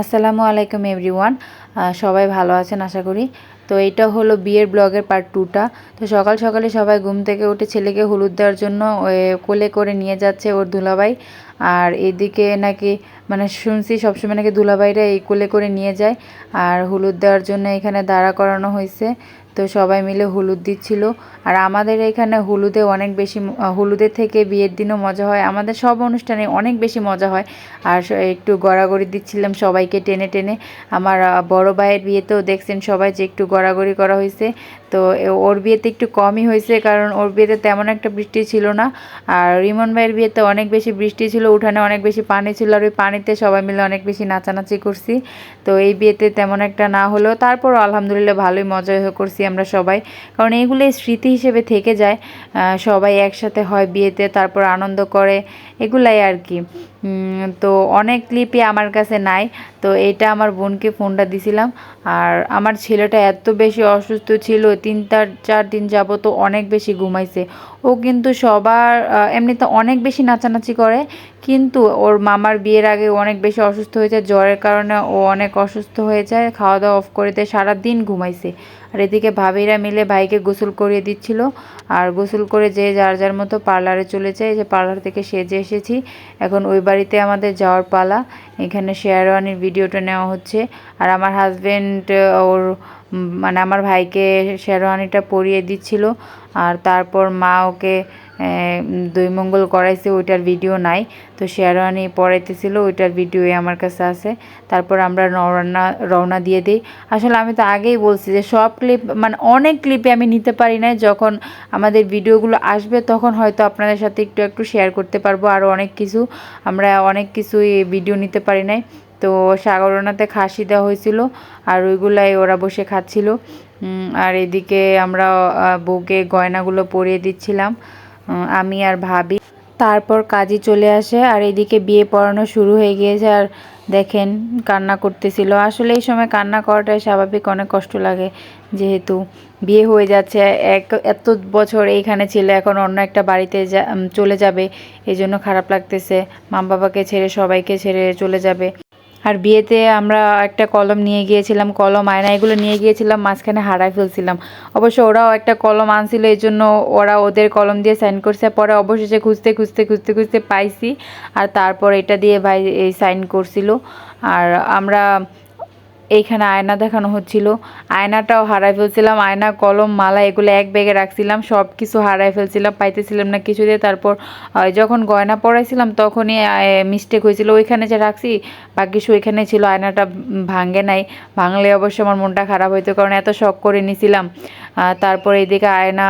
আসসালামু আলাইকুম এভরিওয়ান। সবাই ভালো আছেন আশা করি। তো এটা হলো বিয়ের ব্লগের পার্ট টুটা তো সকাল সকালে সবাই ঘুম থেকে উঠে ছেলেকে হলুদ দেওয়ার জন্য কোলে করে নিয়ে যাচ্ছে ওর দুলাভাই। আর এদিকে নাকি মানে শুনছি সবসময় নাকি দুলাভাইরা এই কোলে করে নিয়ে যায়। আর হলুদ দেওয়ার জন্য এখানে দাঁড়া করানো হয়েছে। তো সবাই মিলে হলুদ দিচ্ছিল। আর আমাদের এখানে হলুদে অনেক বেশি হলুদের থেকে বিয়ের দিনও মজা হয়। আমাদের সব অনুষ্ঠানে অনেক বেশি মজা হয়। আর একটু গড়াগড়ি দিচ্ছিলাম সবাইকে টেনে টেনে। আমার বড় ভাইয়ের বিয়েতেও দেখছেন সবাই যে একটু গড়াগড়ি করা হয়েছে তো ওর বিয়েতে একটু কমই হয়েছে কারণ ওর বিয়েতে তেমন একটা বৃষ্টি ছিল না। আর রিমন ভাইয়ের বিয়েতে অনেক বেশি বৃষ্টি ছিল, উঠানে অনেক বেশি পানি ছিল আর ওই পানিতে সবাই মিলে অনেক বেশি নাচানাচি করছি। তো এই বিয়েতে তেমন একটা না হলেও তারপর আলহামদুলিল্লাহ ভালোই মজা করছি। আমরা সবাই। কারণ এইগুলো স্মৃতি হিসেবে থেকে যায়। সবাই একসাথে হয় বিয়েতে, তারপর আনন্দ করে, এগুলাই আর কি। তো অনেক ক্লিপই আমার কাছে নাই। তো এটা আমার বোনকে ফোনটা দিছিলাম। আর আমার ছেলেটা এত বেশি অসুস্থ ছিল, তিন চার চার দিন যাব তো অনেক বেশি ঘুমাইছে। ও কিন্তু সবার এমনিতে অনেক বেশি নাচানাচি করে, কিন্তু ওর মামার বিয়ের আগে অনেক বেশি অসুস্থ হয়ে যায় জ্বরের কারণে ও অনেক অসুস্থ হয়ে যায় খাওয়া দাওয়া অফ করে দেয় সারাদিন ঘুমাইছে। আর এদিকে ভাবিরা মিলে ভাইকে গোসল করিয়ে দিচ্ছিল। আর গোসল করে যে যার যার মতো পার্লারে চলে যায়, যে পার্লার থেকে সেজে এসেছি। এখন ওই বাড়িতে আমাদের যাওয়ার পালা। এখানে শেয়ারওয়ানির ভিডিওটা নেওয়া হচ্ছে। আর আমার হাজব্যান্ড ওর মানে আমার ভাইকে শেরওয়ানিটা পরিয়ে দিচ্ছিল, আর তারপর মা ওকে দুই মঙ্গল করাইছে, ওইটার ভিডিও নাই। তো শেরওয়ানি পড়াইতেছিল, ওইটার ভিডিও আমার কাছে আছে। তারপর আমরা রওনা রওনা দিয়ে দিই। আসলে আমি তো আগেই বলছি যে সব ক্লিপ মানে অনেক ক্লিপে আমি নিতে পারি না যখন আমাদের ভিডিওগুলো আসবে, তখন হয়তো আপনাদের সাথে একটু একটু শেয়ার করতে পারব। আরও অনেক কিছু, আমরা অনেক কিছুই ভিডিও নিতে পারি নাই। তো সাগরনাতে খাসি দেওয়া হয়েছিল আর ওইগুলাই ওরা বসে খাচ্ছিল। আর এদিকে আমরা বউকে গয়নাগুলো পরিয়ে দিচ্ছিলাম। আমি আর ভাবি। তারপর কাজই চলে আসে আর এদিকে বিয়ে পড়ানো শুরু হয়ে গিয়েছে আর দেখেন কান্না করতেছিল। আসলে এই সময় কান্না করাটাই স্বাভাবিক, অনেক কষ্ট লাগে যেহেতু বিয়ে হয়ে যাচ্ছে। এক, এত বছর এইখানে ছিল, এখন অন্য একটা বাড়িতে চলে যাবে এই জন্য খারাপ লাগতেছে। মা বাবাকে ছেড়ে সবাইকে ছেড়ে চলে যাবে। আর বিয়েতে আমরা একটা কলম নিয়ে গিয়েছিলাম, কলম আয়না এগুলো নিয়ে গিয়েছিলাম, মাঝখানে হারায় ফেলছিলাম। অবশ্য ওরাও একটা কলম আনছিল, এই জন্য ওরা ওদের কলম দিয়ে সাইন করছে। পরে অবশেষে খুঁজতে খুঁজতে খুঁজতে খুঁজতে পাইছি। আর তারপর এটা দিয়ে ভাই সাইন করছিল। আর আমরা এইখানে আয়না দেখানো হচ্ছিল। আয়নাটাও হারাই ফেলছিলাম। আয়না, কলম, মালা, এগুলো এক ব্যাগে রাখছিলাম। সব কিছু হারাই ফেলছিলাম। পাইতেছিলাম না কিছু দিয়ে। তারপর যখন গয়না পড়াইছিলাম তখনই মিস্টেক হয়েছিল। ওইখানে যে রাখছি, বাকি ওইখানে ছিল। আয়নাটা ভাঙে নাই। ভাঙলে অবশ্য আমার মনটা খারাপ হইতো, কারণ এত শখ করে নিছিলাম। তারপর এইদিকে আয়না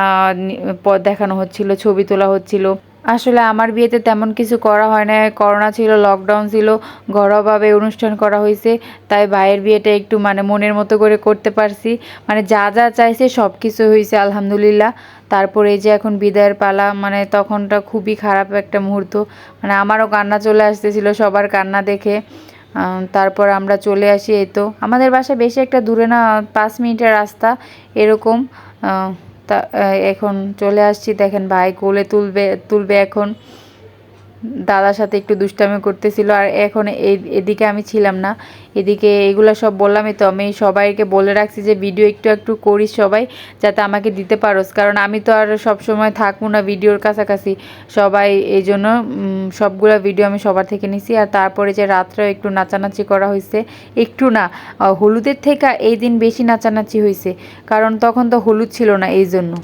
পথ দেখানো হচ্ছিল, ছবি তোলা হচ্ছিল। আসলে আমার বিয়েতে তেমন কিছু করা হয় না করোনা ছিল লকডাউন ছিল, ঘরোয়াভাবে অনুষ্ঠান করা হয়েছে। তাই ভাইয়ের বিয়েটা একটু মানে মনের মতো করে করতে পারছি। মানে যা যা চাইছে সব কিছু হয়েছে, আলহামদুলিল্লাহ। তারপরে এই যে এখন বিদায়ের পালা মানে তখনটা খুবই খারাপ একটা মুহূর্ত। মানে আমারও কান্না চলে আসতেছিল সবার কান্না দেখে। তারপর আমরা চলে আসি এই তো। আমাদের বাসা বেশি একটা দূরে না, পাঁচ মিনিটের রাস্তা, এরকম। তা এখন চলে আসছি। দেখেন ভাই কোলে তুলবে তুলবে এখন। দাদার সাথে একটু দুষ্টামি করতেছিল আর এখন এদিকে আমি ছিলাম না। এদিকে এগুলো সব বললামই তো, আমি সবাইকে বলে রাখছি যে ভিডিও একটু একটু করিস সবাই, যাতে আমাকে দিতে পারোস। কারণ আমি তো আর সব সময় থাকব না ভিডিওর কাছাকাছি। সবাই এই জন্য সবগুলো ভিডিও আমি সবার থেকে নিছি। আর তারপরে যে রাত্রেও একটু নাচানাচি করা হয়েছে একটু না হলুদের থেকে এই দিন বেশি নাচানাচি হয়েছে কারণ তখন তো হলুদ ছিল না এই জন্য।